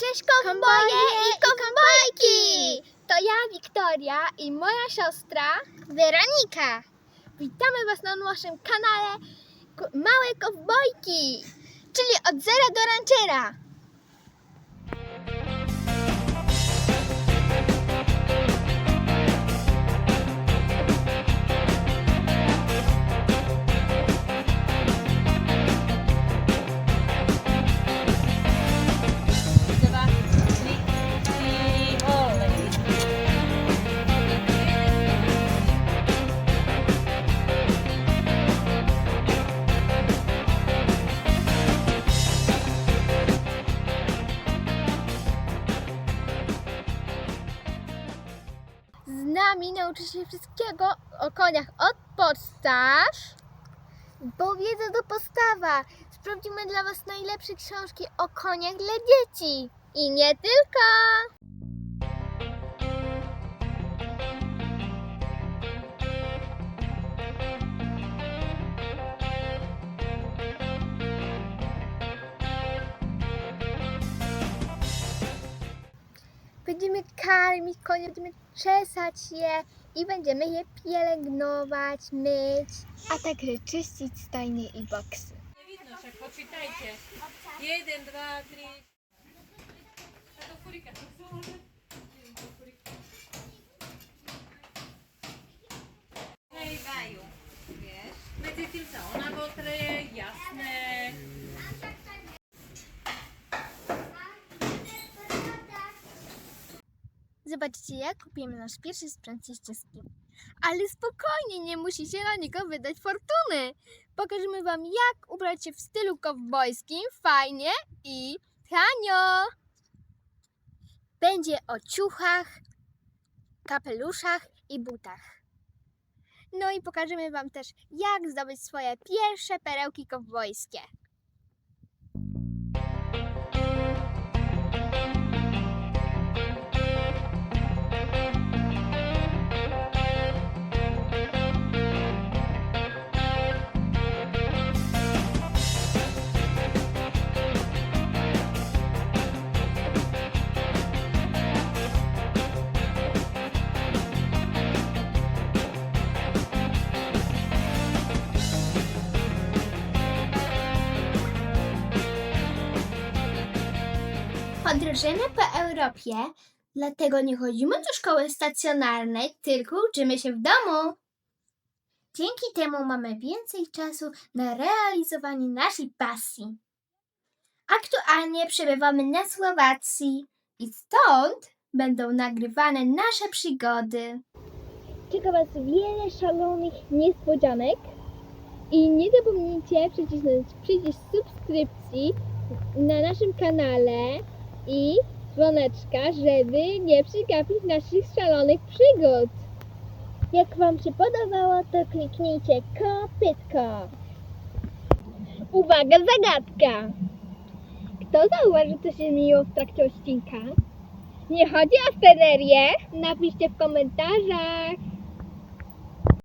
Cześć kowboje i kowbojki! To ja, Wiktoria i moja siostra Weronika. Witamy Was na naszym kanale Małe Kowbojki, czyli od zera do ranchera. Nami nauczy się wszystkiego o koniach od podstaw. Bo wiedza to postawa. Sprawdzimy dla Was najlepsze książki o koniach dla dzieci. I nie tylko. Karmić konie, będziemy czesać je i będziemy je pielęgnować, myć, a także czyścić stajnie i boksy. Nie widno się, poczytajcie. Jeden, dwa, trzy. A do furika, to może? Furika. Najebają, wiesz? Będzie tym co, ona mokre, jasne. Zobaczcie, jak kupimy nasz pierwszy sprzęt ścieżki. Ale spokojnie, nie musicie na niego wydać fortuny. Pokażemy Wam, jak ubrać się w stylu kowbojskim, fajnie i tanio. Będzie o ciuchach, kapeluszach i butach. No i pokażemy Wam też, jak zdobyć swoje pierwsze perełki kowbojskie. Podróżujemy po Europie, dlatego nie chodzimy do szkoły stacjonarnej, tylko uczymy się w domu. Dzięki temu mamy więcej czasu na realizowanie naszej pasji. Aktualnie przebywamy na Słowacji i stąd będą nagrywane nasze przygody. Czeka Was wiele szalonych niespodzianek i nie zapomnijcie przycisnąć przycisk subskrypcji na naszym kanale i dzwoneczka, żeby nie przegapić naszych szalonych przygód. Jak Wam się podobało, to kliknijcie kopytko. Uwaga, zagadka! Kto zauważył, co się zmieniło w trakcie odcinka? Nie chodzi o stererię? Napiszcie w komentarzach.